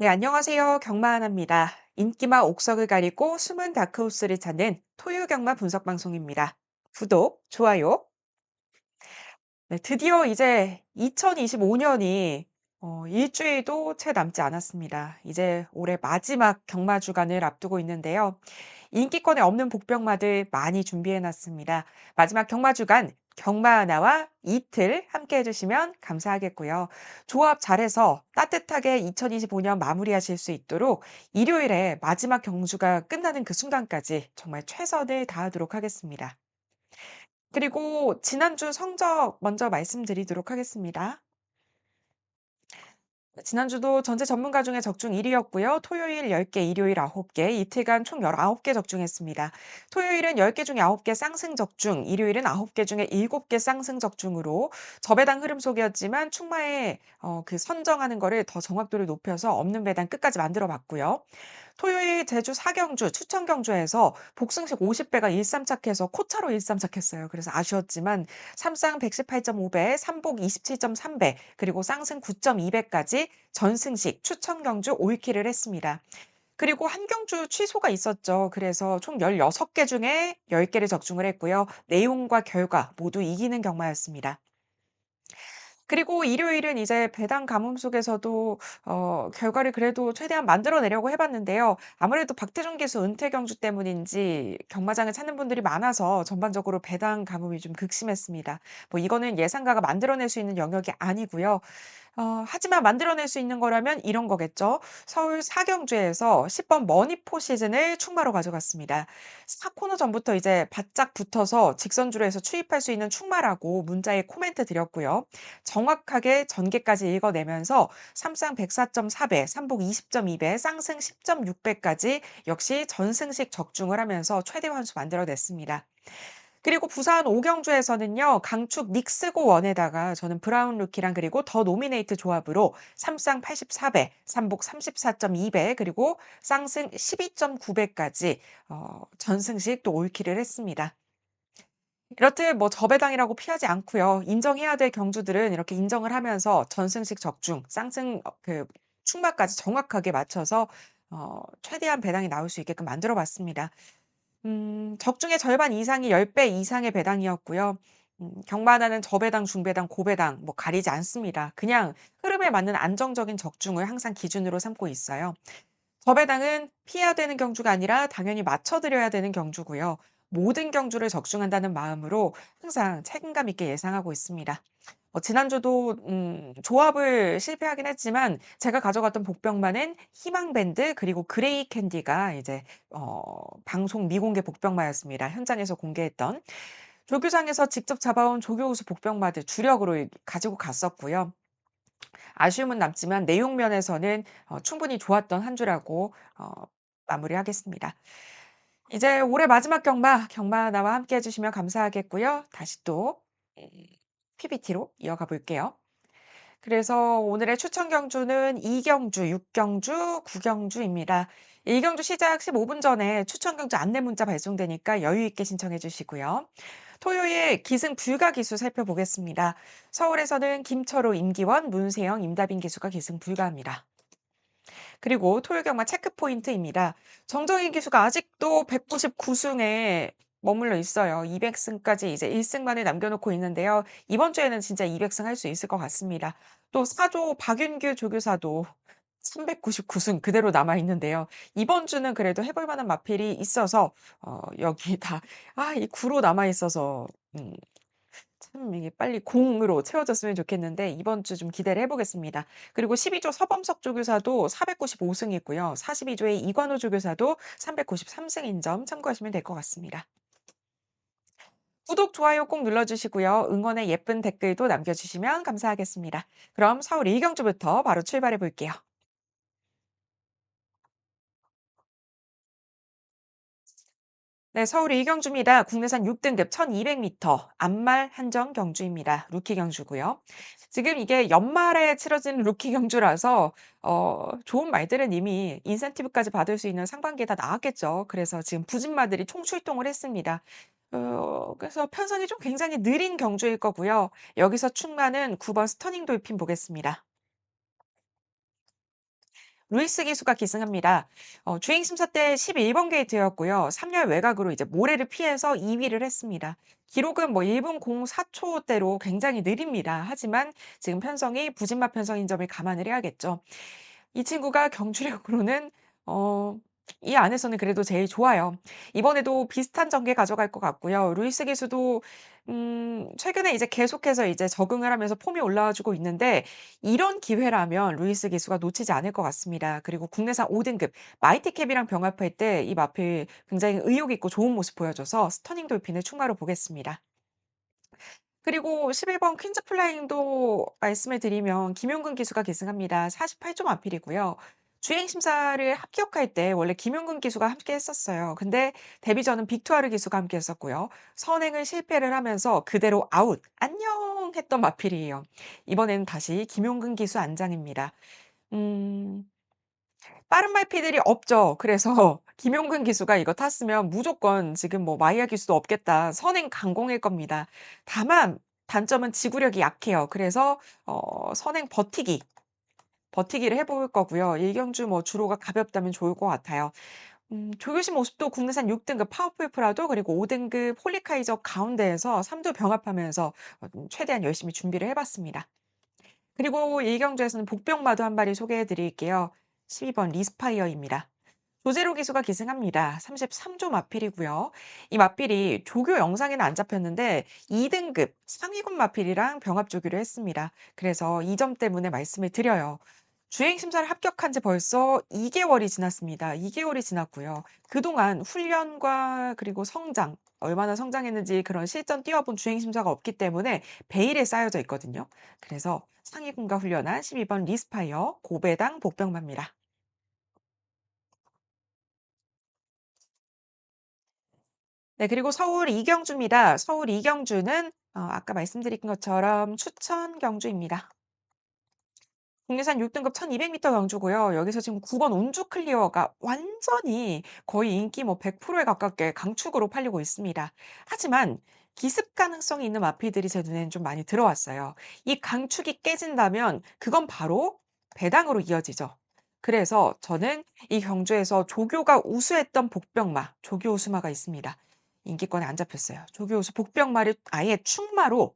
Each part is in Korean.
네, 안녕하세요. 경마하나입니다. 인기마 옥석을 가리고 숨은 다크호스를 찾는 토요경마 분석 방송입니다. 구독, 좋아요. 네, 드디어 이제 2025년이 어, 일주일도 채 남지 않았습니다. 이제 올해 마지막 경마 주간을 앞두고 있는데요. 인기권에 없는 복병마들 많이 준비해 놨습니다. 마지막 경마 주간 경마 하나와 이틀 함께 해주시면 감사하겠고요. 조합 잘해서 따뜻하게 2025년 마무리하실 수 있도록 일요일에 마지막 경주가 끝나는 그 순간까지 정말 최선을 다하도록 하겠습니다. 그리고 지난주 성적 먼저 말씀드리도록 하겠습니다. 지난주도 전체 전문가 중에 적중 1 위였고요. 토요일 10개, 일요일 9개, 이틀간 총 19개 적중했습니다. 토요일은 10개 중에 9개 쌍승 적중, 일요일은 9개 중에 7개 쌍승 적중으로 저배당 흐름 속이었지만 충마에 어, 그 선정하는 거를 더 정확도를 높여서 없는 배당 끝까지 만들어 봤고요. 토요일 제주 사경주, 추천 경주에서 복승식 50배가 1삼착해서 코차로 1삼착했어요. 그래서 아쉬웠지만 삼쌍 118.5배, 삼복 27.3배, 그리고 쌍승 9.2배까지 전승식 추천 경주 올킬을 했습니다. 그리고 한 경주 취소가 있었죠. 그래서 총 16개 중에 10개를 적중을 했고요. 내용과 결과 모두 이기는 경마였습니다. 그리고 일요일은 이제 배당 가뭄 속에서도 어 결과를 그래도 최대한 만들어 내려고 해 봤는데요. 아무래도 박태종 기수 은퇴 경주 때문인지 경마장을 찾는 분들이 많아서 전반적으로 배당 가뭄이 좀 극심했습니다. 뭐 이거는 예상가가 만들어낼 수 있는 영역이 아니고요. 어 하지만 만들어낼 수 있는 거라면 이런 거겠죠. 서울 사경주에서 10번 머니포 시즌을 충마로 가져갔습니다. 4 코너 전부터 이제 바짝 붙어서 직선주로 해서 추입할 수 있는 충마라고 문자에 코멘트 드렸고요. 정확하게 전개까지 읽어내면서 삼상 104.4배, 삼복 20.2배, 쌍승 10.6배까지 역시 전승식 적중을 하면서 최대 환수 만들어냈습니다. 그리고 부산 오경주에서는요. 강축 닉스고 원에다가 저는 브라운 루키랑 그리고 더 노미네이트 조합으로 삼쌍 84배, 삼복 34.2배, 그리고 쌍승 12.9배까지 어 전승식 또 올킬을 했습니다. 이렇듯 뭐 저배당이라고 피하지 않고요. 인정해야 될 경주들은 이렇게 인정을 하면서 전승식 적중, 쌍승 어그 충마까지 정확하게 맞춰서 어 최대한 배당이 나올 수 있게끔 만들어 봤습니다. 음 적중의 절반 이상이 10 배 이상의 배당이었고요. 음 경마하나는 저배당, 중배당, 고배당 뭐 가리지 않습니다. 그냥 흐름에 맞는 안정적인 적중을 항상 기준으로 삼고 있어요. 저배당은 피해야 되는 경주가 아니라 당연히 맞춰 드려야 되는 경주고요. 모든 경주를 적중한다는 마음으로 항상 책임감 있게 예상하고 있습니다. 어 지난주도 음 조합을 실패하긴 했지만 제가 가져갔던 복병마는 희망밴드 그리고 그레이 캔디가 이제 어 방송 미공개 복병마였습니다. 현장에서 공개했던. 조교장에서 직접 잡아온 조교우수 복병마들 주력으로 가지고 갔었고요. 아쉬움은 남지만 내용 면에서는 어 충분히 좋았던 한 주라고 어 마무리하겠습니다. 이제 올해 마지막 경마, 경마 나와 함께 해 주시면 감사하겠고요. 다시 또음 PPT로 이어가 볼게요. 그래서 오늘의 추천 경주는 2 경주, 6 경주, 9 경주입니다. 1 경주 시작 15분 전에 추천 경주 안내 문자 발송되니까 여유 있게 신청해 주시고요. 토요일 기승 불가 기수 살펴보겠습니다. 서울에서는 김철호, 임기원, 문세영, 임다빈 기수가 기승 불가합니다. 그리고 토요 경마 체크 포인트입니다. 정정희 기수가 아직도 199 승에 머물러 있어요. 200 승까지 이제 1 승만을 남겨놓고 있는데요. 이번 주에는 진짜 200승 할 수 있을 것 같습니다. 또 사조 박윤규 조교사도 399승 그대로 남아 있는데요. 이번 주는 그래도 해볼 만한 마필이 있어서 어 여기 다아이 구로 남아 있어서 음 참 이게 빨리 공으로 채워졌으면 좋겠는데 이번 주 좀 기대를 해 보겠습니다. 그리고 12조 서범석 조교사도 495 승이고요. 42 조의 이관호 조교사도 393 승인 점 참고하시면 될 것 같습니다. 구독, 좋아요 꼭 눌러 주시고요. 응원의 예쁜 댓글도 남겨 주시면 감사하겠습니다. 그럼 서울 이경주부터 바로 출발해 볼게요. 네, 서울 이경주입니다. 국내산 6등급 1200m 암말 한정 경주입니다. 루키 경주고요. 지금 이게 연말에 치러지는 루키 경주라서 어 좋은 말들은 이미 인센티브까지 받을 수 있는 상반기에 다 나왔겠죠. 그래서 지금 부진마들이 총출동을 했습니다. 어 그래서 편성이 좀 굉장히 느린 경주일 거고요. 여기서 충마는 9번 스터닝 돌핀 보겠습니다. 루이스 기수가 기승합니다. 어, 주행 심사 때 11번 게이트였고요. 3열 외곽으로 이제 모래를 피해서 2위를 했습니다. 기록은 뭐 1분 04초대로 굉장히 느립니다. 하지만 지금 편성이 부진마 편성인 점을 감안을 해야겠죠. 이 친구가 경주력으로는 어 이 안에서는 그래도 제일 좋아요. 이번에도 비슷한 전개 가져갈 것 같고요. 루이스 기수도 음 최근에 이제 계속해서 이제 적응을 하면서 폼이 올라와 주고 있는데 이런 기회라면 루이스 기수가 놓치지 않을 것 같습니다. 그리고 국내산 5 등급 마이티캡이랑 병합할 때 이 마필 굉장히 의욕 있고 좋은 모습 보여줘서 스터닝 돌핀을 추가로 보겠습니다. 그리고 11번 퀸즈 플라잉도 말씀을 드리면 김용근 기수가 계승합니다. 48점 앞필이고요. 주행 심사를 합격할 때 원래 김용근 기수가 함께 했었어요. 근데 데뷔 전은 빅투아르 기수가 함께 했었고요. 선행을 실패를 하면서 그대로 아웃, 안녕 했던 마필이에요. 이번에는 다시 김용근 기수 안장입니다. 음. 빠른 말피들이 없죠. 그래서 김용근 기수가 이거 탔으면 무조건 지금 뭐 마이야 기수도 없겠다. 선행 강공일 겁니다. 다만 단점은 지구력이 약해요. 그래서 어 선행 버티기, 버티기를 해볼 거고요. 일경주 뭐 주로가 가볍다면 좋을 것 같아요. 음 조교시 모습도 국내산 6 등급 파워풀 프라도 그리고 5 등급 폴리카이저 가운데에서 3두 병합하면서 어좀 최대한 열심히 준비를 해 봤습니다. 그리고 일경주에서는 복병마도 한 마리 소개해 드릴게요. 12번 리스파이어입니다. 조제로 기수가 기승합니다. 33조 마필이고요. 이 마필이 조교 영상에는 안 잡혔는데 2등급 상위군 마필이랑 병합 조교를 했습니다. 그래서 이 점 때문에 말씀을 드려요. 주행 심사를 합격한 지 벌써 2개월이 지났습니다. 2개월이 지났고요. 그동안 훈련과 그리고 성장, 얼마나 성장했는지 그런 실전 뛰어본 주행 심사가 없기 때문에 베일에 쌓여져 있거든요. 그래서 상위군과 훈련한 12번 리스파이어 고배당 복병마입니다. 네 그리고 서울 이경주입니다. 서울 이경주는 어 아까 말씀드린 것처럼 추천 경주입니다. 국내산 6 등급 1200 미터 경주고요. 여기서 지금 9번 운주 클리어가 완전히 거의 인기 뭐 100%에 가깝게 강축으로 팔리고 있습니다. 하지만 기습 가능성이 있는 마필들이 제 눈에는 좀 많이 들어왔어요. 이 강축이 깨진다면 그건 바로 배당으로 이어지죠. 그래서 저는 이 경주에서 조교가 우수했던 복병마, 조교 우수마가 있습니다. 인기권에 안 잡혔어요. 조교 우수 복병마를 아예 충마로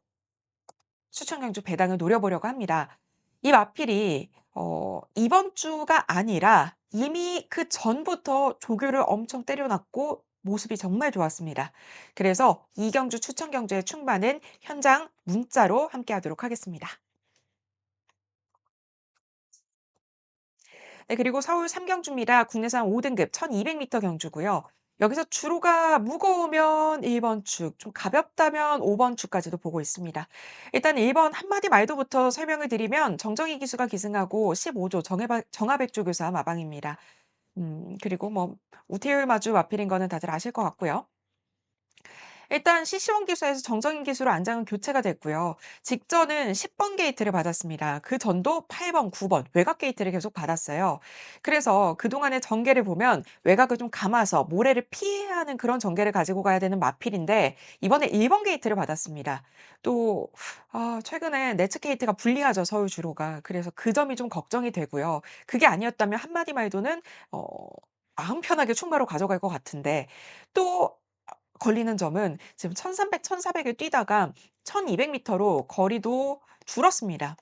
추천 경주 배당을 노려보려고 합니다. 이 마필이 어 이번 주가 아니라 이미 그 전부터 조교를 엄청 때려 놨고 모습이 정말 좋았습니다. 그래서 이 경주 추천 경주의 충반은 현장 문자로 함께 하도록 하겠습니다. 네 그리고 서울 삼경주입니다. 국내산 5 등급 1200 미터 경주고요. 여기서 주로가 무거우면 1번 축, 좀 가볍다면 5번 축까지도 보고 있습니다. 일단 1번 한마디 말도부터 설명을 드리면 정정희 기수가 기승하고 15조 정해바 정하백조 교사 마방입니다. 음 그리고 뭐 우태율 마주 마필인 거는 다들 아실 것 같고요. 일단 CC1 기수에서 정정인 기수로 안장은 교체가 됐고요. 직전은 10번 게이트를 받았습니다. 그 전도 8번, 9번 외곽 게이트를 계속 받았어요. 그래서 그동안의 전개를 보면 외곽을 좀 감아서 모래를 피해야 하는 그런 전개를 가지고 가야 되는 마필인데 이번에 1번 게이트를 받았습니다. 또 아 최근에 네츠 게이트가 불리하죠, 서울 주로가. 그래서 그 점이 좀 걱정이 되고요. 그게 아니었다면 한마디 말도는 어 마음 편하게 충마로 가져갈 것 같은데 또 걸리는 점은 지금 1300, 1400을 뛰다가 1200 미터로 거리도 줄었습니다.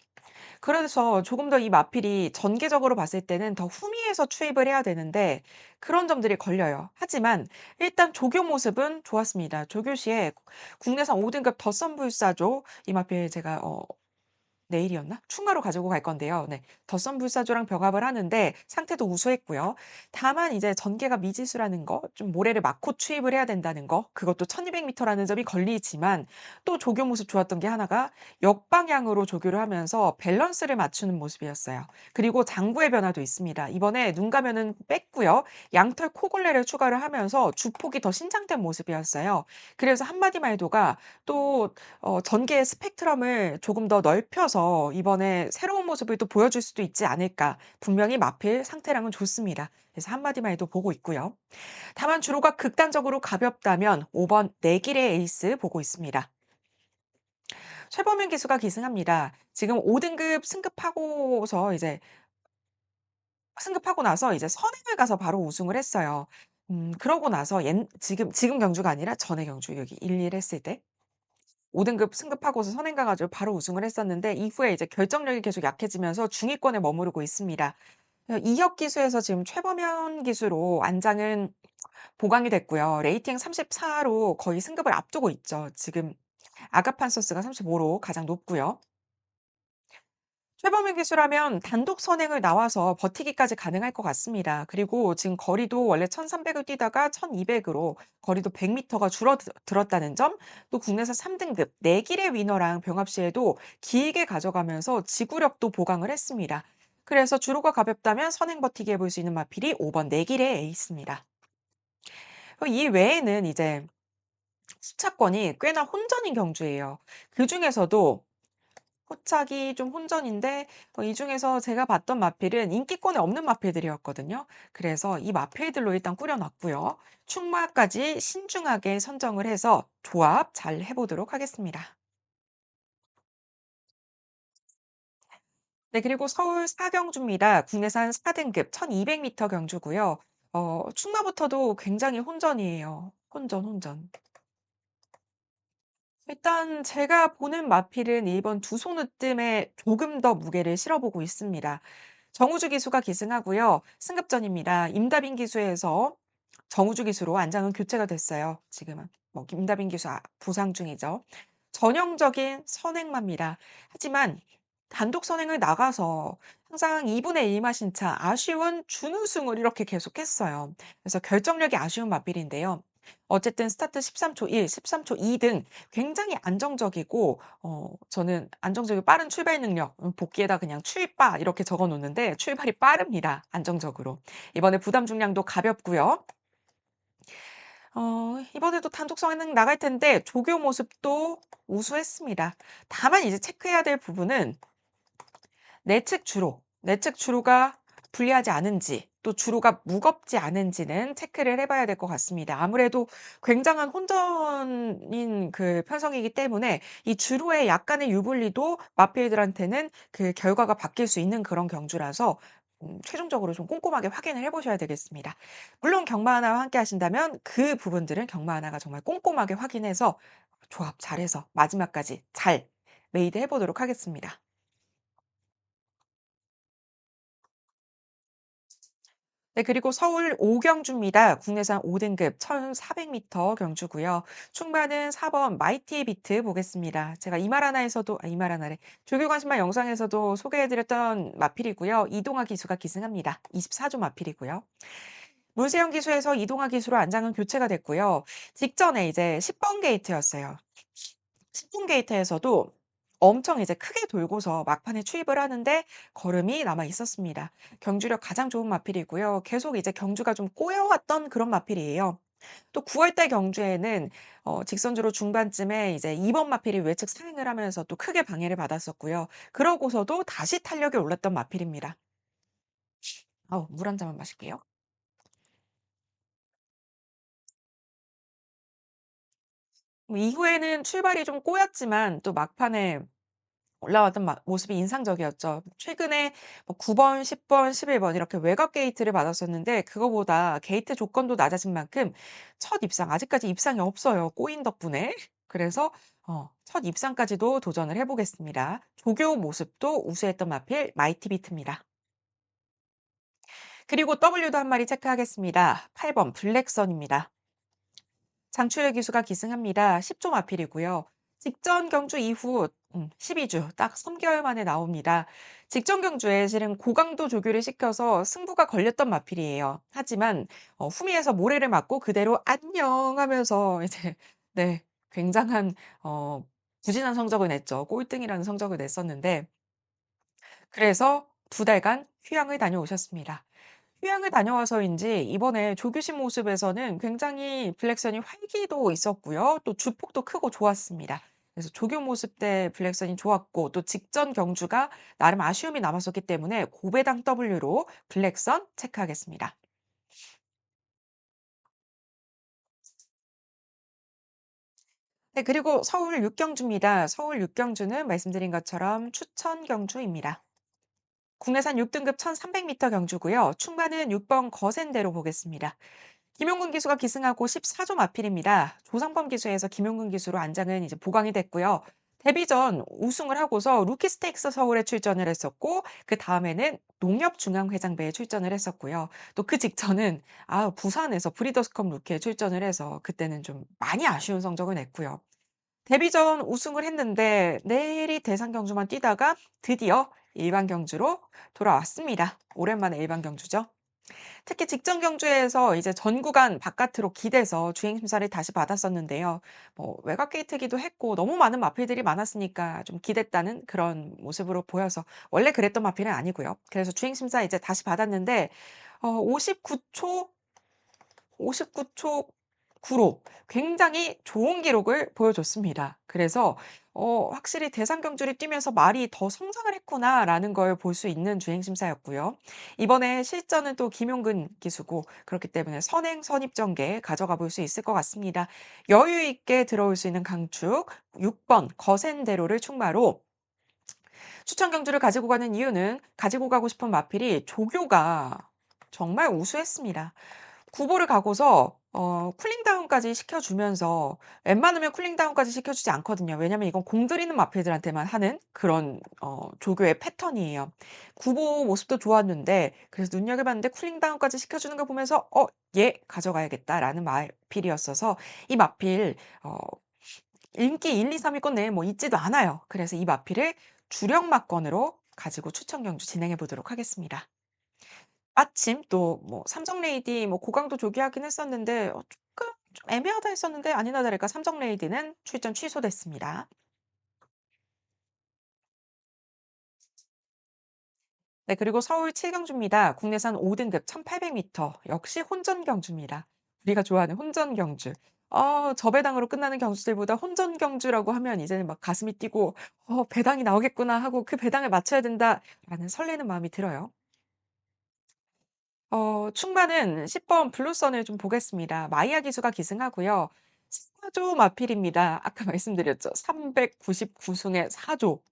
그래서 조금 더 이 마필이 전개적으로 봤을 때는 더 후미에서 추입을 해야 되는데 그런 점들이 걸려요. 하지만 일단 조교 모습은 좋았습니다. 조교 시에 국내산 5 등급 덧선 불사조 이 마필 제가 어 내일이었나? 충마로 가지고 갈 건데요. 네. 덧선 불사조랑 병합을 하는데 상태도 우수했고요. 다만 이제 전개가 미지수라는 거, 좀 모래를 막고 추입을 해야 된다는 거, 그것도 1200 미터라는 점이 걸리지만 또 조교 모습 좋았던 게 하나가 역방향으로 조교를 하면서 밸런스를 맞추는 모습이었어요. 그리고 장구의 변화도 있습니다. 이번에 눈 가면은 뺐고요. 양털 코골레를 추가를 하면서 주폭이 더 신장된 모습이었어요. 그래서 한마디 말도가 또 어 전개의 스펙트럼을 조금 더 넓혀서 이번에 새로운 모습을 또 보여줄 수도 있지 않을까. 분명히 마필 상태랑은 좋습니다. 그래서 한마디만 해도 보고 있고요. 다만 주로가 극단적으로 가볍다면 5번 내길의 에이스 보고 있습니다. 최범윤 기수가 기승합니다. 지금 5 등급 승급하고서 이제 승급하고 나서 이제 선행을 가서 바로 우승을 했어요. 음 그러고 나서 옛 지금 지금 경주가 아니라 전의 경주 여기 1-2 했을 때 5 등급 승급하고서 선행 가 가지고 바로 우승을 했었는데 이후에 이제 결정력이 계속 약해지면서 중위권에 머무르고 있습니다. 어 2억 기수에서 지금 최범현 기수로 안장은 보강이 됐고요. 레이팅 34로 거의 승급을 앞두고 있죠. 지금 아가판서스가 35로 가장 높고요. 최범위 기수라면 단독 선행을 나와서 버티기까지 가능할 것 같습니다. 그리고 지금 거리도 원래 1,300을 뛰다가 1,200으로 거리도 100 미터가 줄어들었다는 점, 또 국내에서 3 등급 4 길의 위너랑 병합 시에도 길게 가져가면서 지구력도 보강을 했습니다. 그래서 주로가 가볍다면 선행 버티기 해볼 수 있는 마필이 5번 4 길의 에이스입니다. 어이 외에는 이제 수차권이 꽤나 혼전인 경주예요. 그 중에서도 호착이 좀 혼전인데 어 이 중에서 제가 봤던 마필은 인기권에 없는 마필들이었거든요. 그래서 이 마필들로 일단 꾸려 놨고요. 충마까지 신중하게 선정을 해서 조합 잘 해 보도록 하겠습니다. 네 그리고 서울 사경주입니다. 국내산 4 등급 1200 미터 경주고요. 어 충마부터도 굉장히 혼전이에요. 혼전, 혼전. 일단 제가 보는 마필은 1번 두 손으뜸에 조금 더 무게를 실어 보고 있습니다. 정우주 기수가 기승하고요. 승급전입니다. 임다빈 기수에서 정우주 기수로 안장은 교체가 됐어요. 지금은 뭐 임다빈 기수 아 부상 중이죠. 전형적인 선행마입니다. 하지만 단독 선행을 나가서 항상 2 분의 1 마신 차 아쉬운 준우승을 이렇게 계속했어요. 그래서 결정력이 아쉬운 마필인데요. 어쨌든 스타트 13초 1, 13초 2 등 굉장히 안정적이고 어 저는 안정적이고 빠른 출발 능력 음 복귀에다 그냥 "출바." 이렇게 적어 놓는데 출발이 빠릅니다, 안정적으로. 이번에 부담 중량도 가볍고요. 어 이번에도 단독 선행 나갈 텐데 조교 모습도 우수했습니다. 다만 이제 체크해야 될 부분은 내측 주로, 내측 주로가 불리하지 않은지 또 주로가 무겁지 않은지는 체크를 해 봐야 될 것 같습니다. 아무래도 굉장한 혼전인 그 편성이기 때문에 이 주로의 약간의 유불리도 마필들한테는 그 결과가 바뀔 수 있는 그런 경주라서 음 최종적으로 좀 꼼꼼하게 확인을 해 보셔야 되겠습니다. 물론 경마 하나와 함께 하신다면 그 부분들은 경마 하나가 정말 꼼꼼하게 확인해서 조합 잘해서 마지막까지 잘 메이드 해 보도록 하겠습니다. 네 그리고 서울 오경주입니다. 국내산 5 등급 1,400 미터 경주고요. 충마는 4번 마이티 비트 보겠습니다. 제가 이말 하나에서도 아 이말 하나래. 조교 관심만 영상에서도 소개해 드렸던 마필이고요. 이동화 기수가 기승합니다. 24조 마필이고요. 물세형 기수에서 이동화 기수로 안장은 교체가 됐고요. 직전에 이제 10번 게이트였어요. 10분 게이트에서도 엄청 이제 크게 돌고서 막판에 추입을 하는데 걸음이 남아 있었습니다. 경주력 가장 좋은 마필이고요. 계속 이제 경주가 좀 꼬여왔던 그런 마필이에요. 또 9월달 경주에는 어 직선주로 중반쯤에 이제 2번 마필이 외측 상행을 하면서 또 크게 방해를 받았었고요. 그러고서도 다시 탄력이 올랐던 마필입니다. 어우 물한 잔만 마실게요. 뭐 이후에는 출발이 좀 꼬였지만 또 막판에 올라왔던 마 모습이 인상적이었죠. 최근에 뭐 9 번, 10 번, 11번 이렇게 외곽 게이트를 받았었는데 그거보다 게이트 조건도 낮아진 만큼 첫 입상 아직까지 입상이 없어요, 꼬인 덕분에. 그래서 어 첫 입상까지도 도전을 해 보겠습니다. 조교 모습도 우수했던 마필 마이티 비트입니다. 그리고 W도 한 마리 체크하겠습니다. 8번 블랙선입니다. 장출혈 기수가 기승합니다. 10조 마필이고요. 직전 경주 이후 음 12주 딱 3 개월 만에 나옵니다. 직전 경주에 실은 고강도 조교를 시켜서 승부가 걸렸던 마필이에요. 하지만 어 후미에서 모래를 맞고 그대로 "안녕." 하면서 이제 네 굉장한 어 부진한 성적을 냈죠. 꼴등이라는 성적을 냈었는데 그래서 두 달간 휴양을 다녀오셨습니다. 휴양을 다녀와서인지 이번에 조교신 모습에서는 굉장히 블랙선이 활기도 있었고요. 또 주폭도 크고 좋았습니다. 그래서 조교 모습 때 블랙선이 좋았고 또 직전 경주가 나름 아쉬움이 남았었기 때문에 고배당 W로 블랙선 체크하겠습니다. 네 그리고 서울 육경주입니다. 서울 육경주는 말씀드린 것처럼 추천 경주입니다. 국내산 6등급 1300m 경주고요. 충마는 6번 거센대로 보겠습니다. 김용근 기수가 기승하고 14조 마필입니다. 조상범 기수에서 김용근 기수로 안장은 이제 보강이 됐고요. 데뷔 전 우승을 하고서 루키 스테이크스 서울에 출전을 했었고 그 다음에는 농협중앙회장배에 출전을 했었고요. 또 그 직전은 아 부산에서 브리더스컵 루키에 출전을 해서 그때는 좀 많이 아쉬운 성적을 냈고요. 데뷔 전 우승을 했는데 내일이 대상 경주만 뛰다가 드디어 일반 경주로 돌아왔습니다. 오랜만에 일반 경주죠. 특히 직전 경주에서 이제 전 구간 바깥으로 기대서 주행 심사를 다시 받았었는데요. 뭐 외곽 게이트기도 했고 너무 많은 마필들이 많았으니까 좀 기댔다는 그런 모습으로 보여서 원래 그랬던 마필은 아니고요. 그래서 주행 심사 이제 다시 받았는데 어 59초 59초 9로 굉장히 좋은 기록을 보여줬습니다. 그래서 어 확실히 '대상 경주를 뛰면서 말이 더 성장을 했구나.'라는 걸 볼 수 있는 주행 심사였고요. 이번에 실전은 또 김용근 기수고 그렇기 때문에 선행 선입 전개 가져가 볼 수 있을 것 같습니다. 여유 있게 들어올 수 있는 강축 6번 거센대로를 충마로 추천 경주를 가지고 가는 이유는 가지고 가고 싶은 마필이 조교가 정말 우수했습니다. 구보를 가고서 어 쿨링 다운까지 시켜 주면서 웬만하면 쿨링 다운까지 시켜 주지 않거든요. 왜냐면 이건 공 들이는 마필들한테만 하는 그런 어 조교의 패턴이에요. 구보 모습도 좋았는데 그래서 눈여겨봤는데 쿨링 다운까지 시켜 주는 걸 보면서 '어 얘 가져가야겠다.'라는 마필이었어서 이 마필 어 인기 1, 2, 3위권 내에 뭐 있지도 않아요. 그래서 이 마필을 주력 막건으로 가지고 추천 경주 진행해 보도록 하겠습니다. 마침 또 뭐 삼성 레이디 뭐 고강도 조기하긴 했었는데 어 쪼끔 좀 애매하다 했었는데 아니나 다를까 삼성 레이디는 출전 취소됐습니다. 네 그리고 서울 7 경주입니다. 국내산 5 등급 1800 미터 역시 혼전 경주입니다. 우리가 좋아하는 혼전 경주. 어 저 배당으로 끝나는 경주들보다 혼전 경주라고 하면 이제는 막 가슴이 뛰고 '어 배당이 나오겠구나.' 하고 '그 배당을 맞춰야 된다.'라는 설레는 마음이 들어요. 어 충마는 10 번 블루선을 좀 보겠습니다. 마이야 기수가 기승하고요. 4조 마필입니다. 아까 말씀드렸죠. 399 승에 4 조.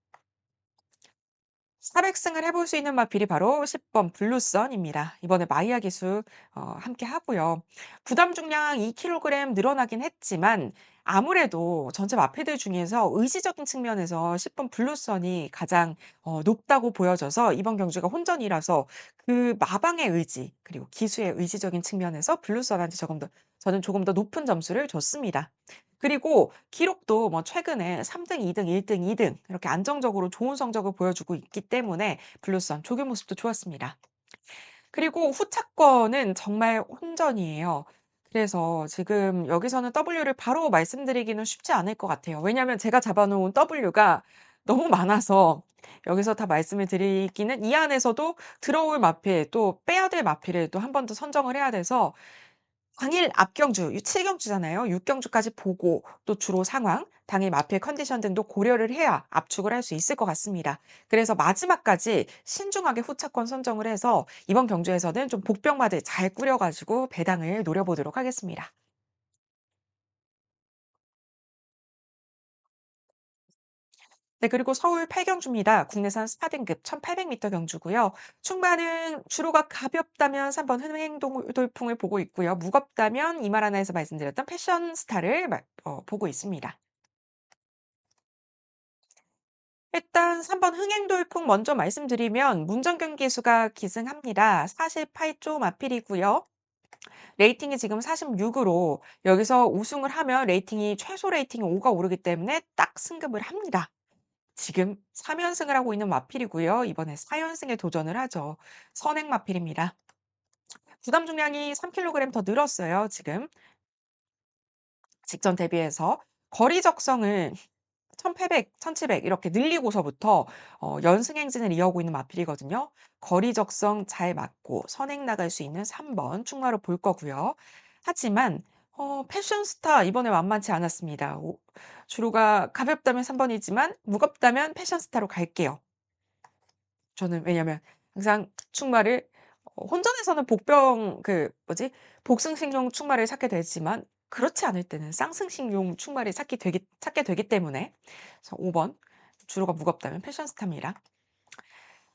400 승을 해볼 수 있는 마필이 바로 10번 블루선입니다. 이번에 마이야 기수 어 함께 하고요. 부담 중량 2 킬로그램 늘어나긴 했지만 아무래도 전체 마필들 중에서 의지적인 측면에서 10 번 블루선이 가장 어 높다고 보여져서 이번 경주가 혼전이라서 그 마방의 의지 그리고 기수의 의지적인 측면에서 블루선한테 조금 더 저는 조금 더 높은 점수를 줬습니다. 그리고 기록도 뭐 최근에 3 등, 2 등, 1 등, 2등 이렇게 안정적으로 좋은 성적을 보여주고 있기 때문에 블루선 조교 모습도 좋았습니다. 그리고 후차권은 정말 혼전이에요. 그래서 지금 여기서는 W를 바로 말씀드리기는 쉽지 않을 것 같아요. 왜냐하면 제가 잡아 놓은 W가 너무 많아서 여기서 다 말씀을 드리기는 이 안에서도 들어올 마필 또 빼야 될 마필을 또 한 번 더 선정을 해야 돼서 당일 앞경주, 7경주잖아요. 6경주까지 보고 또 주로 상황, 당일 마필 컨디션 등도 고려를 해야 압축을 할 수 있을 것 같습니다. 그래서 마지막까지 신중하게 후차권 선정을 해서 이번 경주에서는 좀 복병마들 잘 꾸려 가지고 배당을 노려보도록 하겠습니다. 네 그리고 서울 8 경주입니다. 국내산 스타 등급 1800 미터 경주고요. 충마는 주로가 가볍다면 3번 흥행동 돌풍을 보고 있고요. 무겁다면 이말 하나에서 말씀드렸던 패션 스타를 말어 보고 있습니다. 일단 3번 흥행돌풍 먼저 말씀드리면 문정균 기수가 기승합니다. 48조 마필이고요. 레이팅이 지금 46 으로 여기서 우승을 하면 레이팅이 최소 레이팅이 5가 오르기 때문에 딱 승급을 합니다. 지금 3 연승을 하고 있는 마필이고요. 이번에 4 연승에 도전을 하죠. 선행 마필입니다. 부담 중량이 3 킬로그램 더 늘었어요 지금. 직전 대비해서. 거리 적성을 1800, 1700 이렇게 늘리고서부터 어 연승 행진을 이어오고 있는 마필이거든요. 거리 적성 잘 맞고 선행 나갈 수 있는 3번 충마로 볼 거고요. 하지만 어 패션 스타 이번에 만만치 않았습니다. 오 주로가 가볍다면 3 번이지만 무겁다면 패션 스타로 갈게요. 저는 왜냐면 항상 충마를 어 혼전에서는 복병 그 뭐지? 복승식용 충마를 찾게 되지만 그렇지 않을 때는 쌍승식용 충마를 찾게 되기 찾게 되기 때문에 그래서 5 번 주로가 무겁다면 패션 스타입니다.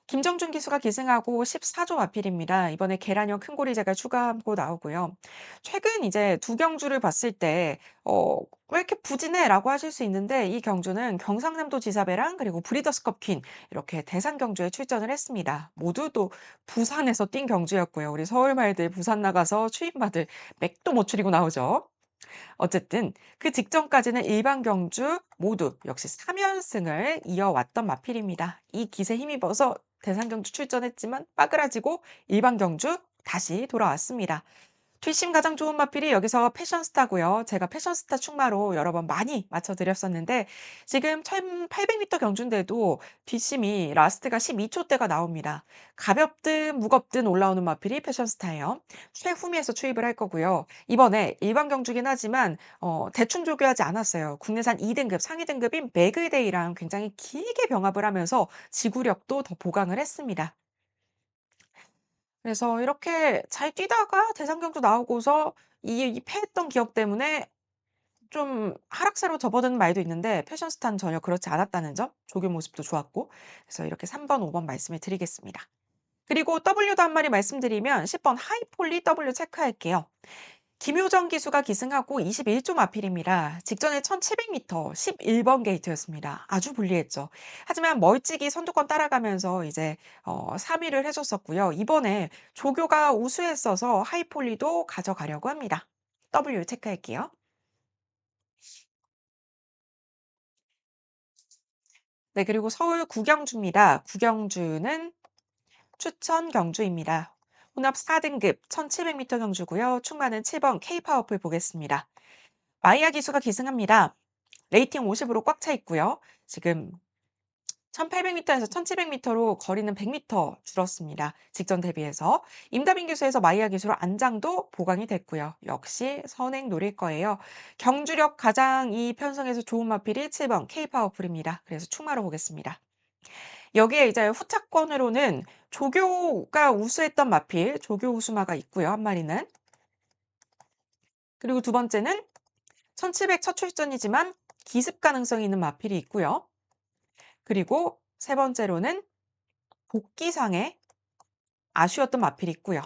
김정준 기수가 기승하고 14조 마필입니다. 이번에 계란형 큰 고리제가 추가하고 나오고요. 최근 이제 두 경주를 봤을 때 어 "왜 이렇게 부진해?"라고 하실 수 있는데 이 경주는 경상남도 지사배랑 그리고 브리더스컵 퀸 이렇게 대상 경주에 출전을 했습니다. 모두 또 부산에서 뛴 경주였고요. 우리 서울 말들 부산 나가서 추임받을 맥도 못 추리고 나오죠. 어쨌든 그 직전까지는 일반 경주 모두 역시 3 연승을 이어왔던 마필입니다. 이 기세에 힘입어서 대상 경주 출전했지만 빠그라지고 일반 경주 다시 돌아왔습니다. 뒷심 가장 좋은 마필이 여기서 패션스타고요. 제가 패션스타 충마로 여러 번 많이 맞춰 드렸었는데 지금 1800m 경주인데도 뒷심이 라스트가 12초대가 나옵니다. 가볍든 무겁든 올라오는 마필이 패션스타예요. 최후미에서 추입을 할 거고요. 이번에 일반 경주긴 하지만 어 대충 조교하지 않았어요. 국내산 2 등급 상위 등급인 매그데이랑 굉장히 길게 병합을 하면서 지구력도 더 보강을 했습니다. 그래서 이렇게 잘 뛰다가 대상 경주 나오고서 이 이 패했던 기억 때문에 좀 하락세로 접어드는 말도 있는데 패션 스타는 전혀 그렇지 않았다는 점, 조교 모습도 좋았고 그래서 이렇게 3 번, 5번 말씀을 드리겠습니다. 그리고 W도 한 마리 말씀드리면 10번 하이폴리 W 체크할게요. 김효정 기수가 기승하고 21조 마필입니다. 직전에 1700m 11번 게이트였습니다. 아주 불리했죠. 하지만 멀찍이 선두권 따라가면서 이제 어 3 위를 해 줬었고요. 이번에 조교가 우수했어서 하이폴리도 가져가려고 합니다. W 체크할게요. 네 그리고 서울 구경주입니다. 구경주는 추천 경주입니다. 혼합 4 등급 1700m 경주고요. 충마는 7번 K-파워풀 보겠습니다. 마이야 기수가 기승합니다. 레이팅 50으로 꽉 차 있고요. 지금 1800m에서 1700m로 거리는 100m 줄었습니다. 직전 대비해서. 임다빈 기수에서 마이야 기수로 안장도 보강이 됐고요. 역시 선행 노릴 거예요. 경주력 가장 이 편성에서 좋은 마필이 7번 K-파워풀입니다. 그래서 충마로 보겠습니다. 여기에 이제 후차권으로는 조교가 우수했던 마필, 조교 우수마가 있고요. 한 마리는. 그리고 두 번째는 1700 첫 출전이지만 기습 가능성이 있는 마필이 있고요. 그리고 세 번째로는 복귀상에 아쉬웠던 마필이 있고요.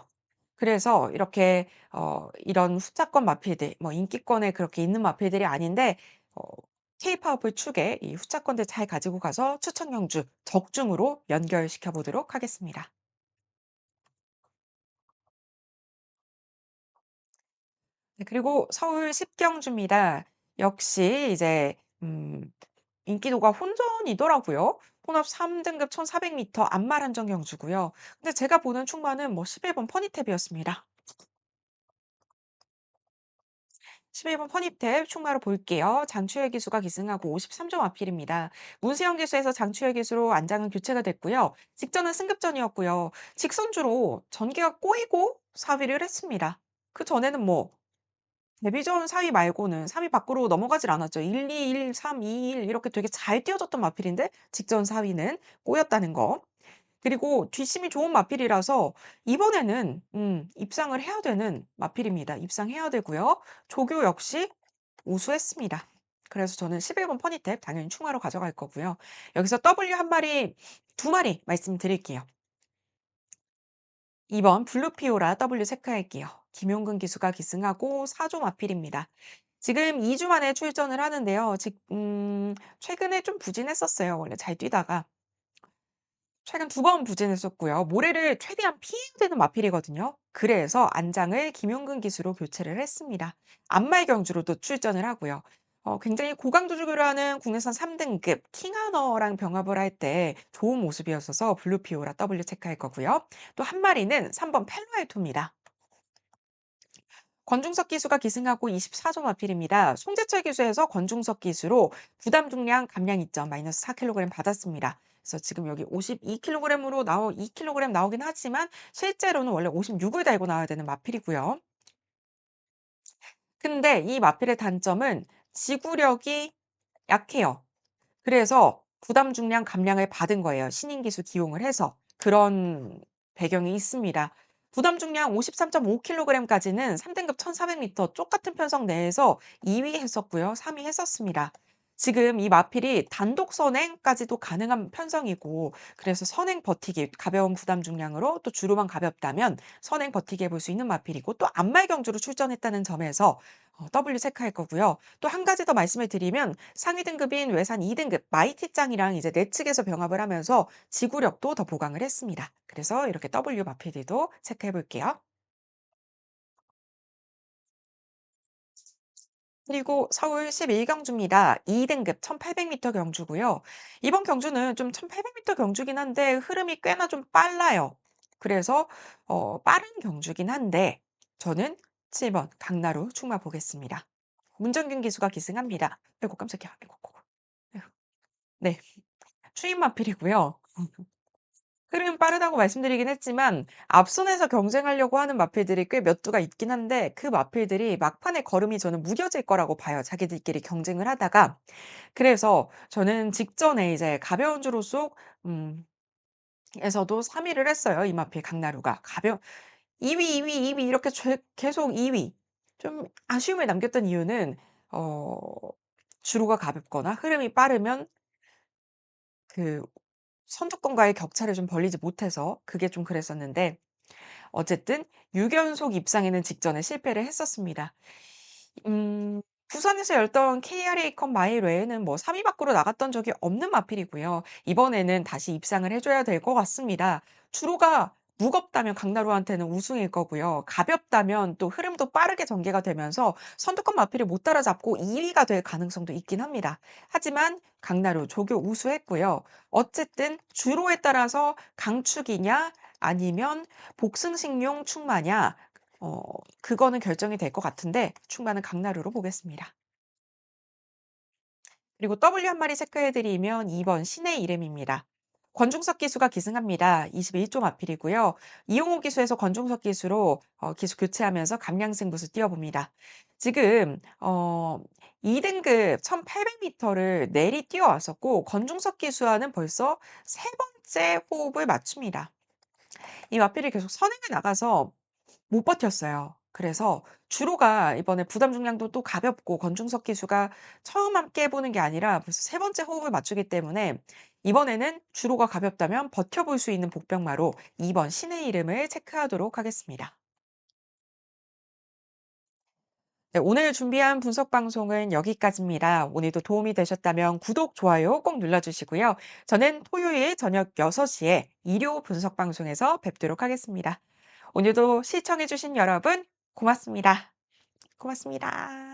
그래서 이렇게 어 이런 후차권 마필들 뭐 인기권에 그렇게 있는 마필들이 아닌데 어 K-파워풀 축에 이 후차권들 잘 가지고 가서 추천 경주 적중으로 연결시켜 보도록 하겠습니다. 네 그리고 서울 10 경주입니다. 역시 이제 음 인기도가 혼전이더라고요. 혼합 3 등급 1400 미터 안말 한정 경주고요. 근데 제가 보는 충마는 뭐 11번 퍼니탭이었습니다. 11번 퍼니탭 충마로 볼게요. 장추열 기수가 기승하고 53점 앞필입니다. 문세영 기수에서 장추열 기수로 안장은 교체가 됐고요. 직전은 승급전이었고요. 직선주로 전개가 꼬이고 4 위를 했습니다. 그 전에는 뭐 데뷔전 4위 말고는 3위 밖으로 넘어가질 않았죠. 1-2, 1-3, 2-1 이렇게 되게 잘 뛰어줬던 마필인데 직전 4 위는 꼬였다는 거. 그리고 뒷심이 좋은 마필이라서 이번에는 음 입상을 해야 되는 마필입니다. 입상해야 되고요. 조교 역시 우수했습니다. 그래서 저는 11번 퍼니탭 당연히 충하로 가져갈 거고요. 여기서 W 한 마리, 두 마리 말씀드릴게요. 2번 블루피오라 W 체크할게요. 김용근 기수가 기승하고 4조 마필입니다. 지금 2주 만에 출전을 하는데요. 직음 최근에 좀 부진했었어요. 원래 잘 뛰다가. 최근 두 번 부진했었고요. 모래를 최대한 피해야 되는 마필이거든요. 그래서 안장을 김용근 기수로 교체를 했습니다. 안말 경주로도 출전을 하고요. 어 굉장히 고강도 주교를 하는 국내선 3 등급 킹하너랑 병합을 할 때 좋은 모습이었어서 블루피오라 W 체크할 거고요. 또 한 마리는 3번 펠로알토입니다. 권중석 기수가 기승하고 24점 마필입니다. 송재철 기수에서 권중석 기수로 부담 중량 감량 이점 마이너스 4kg 받았습니다. 그래서 지금 여기 52kg으로 나오 2kg 나오긴 하지만 실제로는 원래 56을 달고 나와야 되는 마필이고요. 근데 이 마필의 단점은 지구력이 약해요. 그래서 부담 중량 감량을 받은 거예요. 신인 기수 기용을 해서. 그런 배경이 있습니다. 부담 중량 53.5 킬로그램까지는 3 등급 1400 미터 똑같은 편성 내에서 2위 했었고요. 3위 했었습니다. 지금 이 마필이 단독 선행까지도 가능한 편성이고 그래서 선행 버티기 가벼운 부담 중량으로 또 주로만 가볍다면 선행 버티기 해볼 수 있는 마필이고 또 안말 경주로 출전했다는 점에서 어 W 체크할 거고요. 또 한 가지 더 말씀을 드리면 상위 등급인 외산 2 등급 마이티짱이랑 이제 내측에서 병합을 하면서 지구력도 더 보강을 했습니다. 그래서 이렇게 W 마필들도 체크해 볼게요. 그리고 서울 11 경주입니다. 2 등급 1,800 미터 경주고요. 이번 경주는 좀 1,800 미터 경주긴 한데 흐름이 꽤나 좀 빨라요. 그래서 어 빠른 경주긴 한데 저는 7번 강나루 충마 보겠습니다. 문정균 기수가 기승합니다. 아이고 깜짝이야. 아이고. 아이고. 네. 추임 마필이고요. 흐름 빠르다고 말씀드리긴 했지만 앞선에서 경쟁하려고 하는 마필들이 꽤 몇 두가 있긴 한데 그 마필들이 막판에 걸음이 저는 무뎌질 거라고 봐요, 자기들끼리 경쟁을 하다가. 그래서 저는 직전에 이제 가벼운 주로 속 음 에서도 3 위를 했어요, 이 마필 강나루가. 가벼 2 위, 2 위, 2 위 이렇게 죄 계속 2 위. 좀 아쉬움을 남겼던 이유는 어 주로가 가볍거나 흐름이 빠르면 그 선두권과의 격차를 좀 벌리지 못해서 그게 좀 그랬었는데 어쨌든 6 연속 입상에는 직전에 실패를 했었습니다. 음 부산에서 열던 KRA컵 마일 외에는 뭐 3위 밖으로 나갔던 적이 없는 마필이고요. 이번에는 다시 입상을 해 줘야 될 것 같습니다. 주로가 무겁다면 강나루한테는 우승일 거고요. 가볍다면 또 흐름도 빠르게 전개가 되면서 선두권 마필을 못 따라잡고 2 위가 될 가능성도 있긴 합니다. 하지만 강나루 조교 우수했고요. 어쨌든 주로에 따라서 강축이냐 아니면 복승식용 충마냐 어 그거는 결정이 될 것 같은데 충마는 강나루로 보겠습니다. 그리고 W 한 마리 체크해 드리면 2번 신의 이름입니다. 권중석 기수가 기승합니다. 21조 마필이고요. 이용호 기수에서 권중석 기수로 어 기수 교체하면서 감량생 부수 뛰어봅니다. 지금 어 2 등급 1,800 미터를 내리 뛰어왔었고 권중석 기수와는 벌써 세 번째 호흡을 맞춥니다. 이 마필이 계속 선행을 나가서 못 버텼어요. 그래서 주로가 이번에 부담 중량도 또 가볍고 권중석 기수가 처음 함께 해 보는 게 아니라 벌써 세 번째 호흡을 맞추기 때문에 이번에는 주로가 가볍다면 버텨볼 수 있는 복병마로 2번 신의 이름을 체크하도록 하겠습니다. 네, 오늘 준비한 분석 방송은 여기까지입니다. 오늘도 도움이 되셨다면 구독, 좋아요 꼭 눌러주시고요. 저는 토요일 저녁 6시에 일요 분석 방송에서 뵙도록 하겠습니다. 오늘도 시청해주신 여러분 고맙습니다. 고맙습니다.